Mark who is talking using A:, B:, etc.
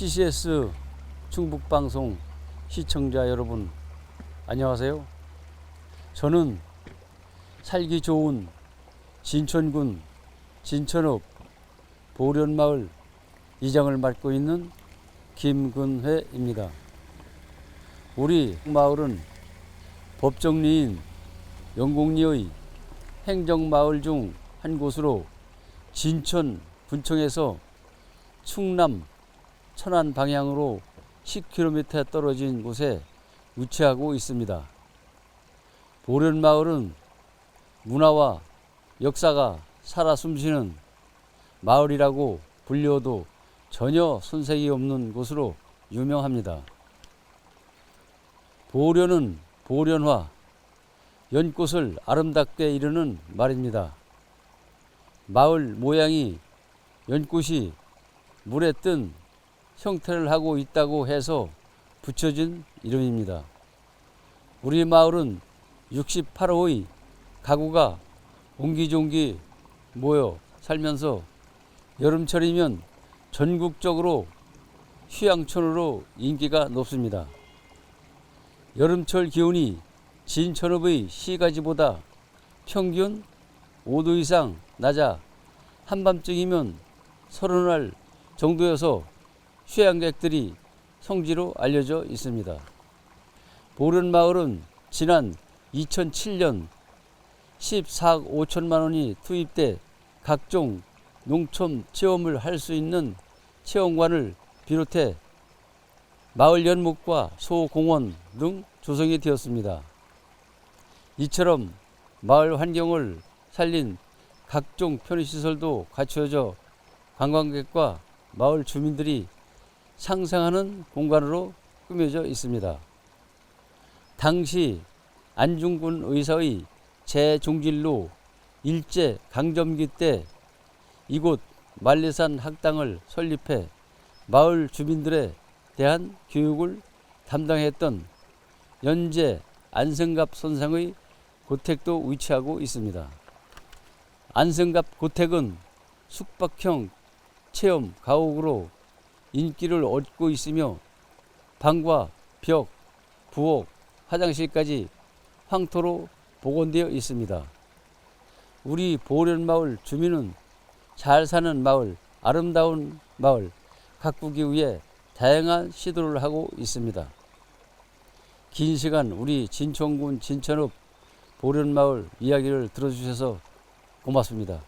A: CCS 충북방송 시청자 여러분 안녕하세요. 저는 살기 좋은 진천군 진천읍 보련마을 이장을 맡고 있는 김근회입니다. 우리 마을은 법정리인 영곡리의 행정마을 중 한 곳으로 진천 군청에서 충남 천안 방향으로 10km 떨어진 곳에 위치하고 있습니다. 보련마을은 문화와 역사가 살아 숨쉬는 마을이라고 불려도 전혀 손색이 없는 곳으로 유명합니다. 보련은 보련화, 연꽃을 아름답게 이루는 말입니다. 마을 모양이 연꽃이 물에 뜬 형태를 하고 있다고 해서 붙여진 이름입니다. 우리 마을은 68호의 가구가 옹기종기 모여 살면서 여름철이면 전국적으로 휴양촌으로 인기가 높습니다. 여름철 기온이 진천읍의 시가지보다 평균 5도 이상 낮아 한밤중이면 서른알 정도여서 휴양객들이 성지로 알려져 있습니다. 보른마을은 지난 2007년 14억 5천만 원이 투입돼 각종 농촌 체험을 할 수 있는 체험관을 비롯해 마을 연못과 소공원 등 조성이 되었습니다. 이처럼 마을 환경을 살린 각종 편의시설도 갖추어져 관광객과 마을 주민들이 상상하는 공간으로 꾸며져 있습니다. 당시 안중근 의사의 재종질로 일제 강점기 때 이곳 만리산 학당을 설립해 마을 주민들에 대한 교육을 담당했던 연재 안성갑 선상의 고택도 위치하고 있습니다. 안성갑 고택은 숙박형 체험 가옥으로 인기를 얻고 있으며 방과 벽, 부엌, 화장실까지 황토로 복원되어 있습니다. 우리 보련마을 주민은 잘 사는 마을, 아름다운 마을 가꾸기 위해 다양한 시도를 하고 있습니다. 긴 시간 우리 진천군 진천읍 보련마을 이야기를 들어주셔서 고맙습니다.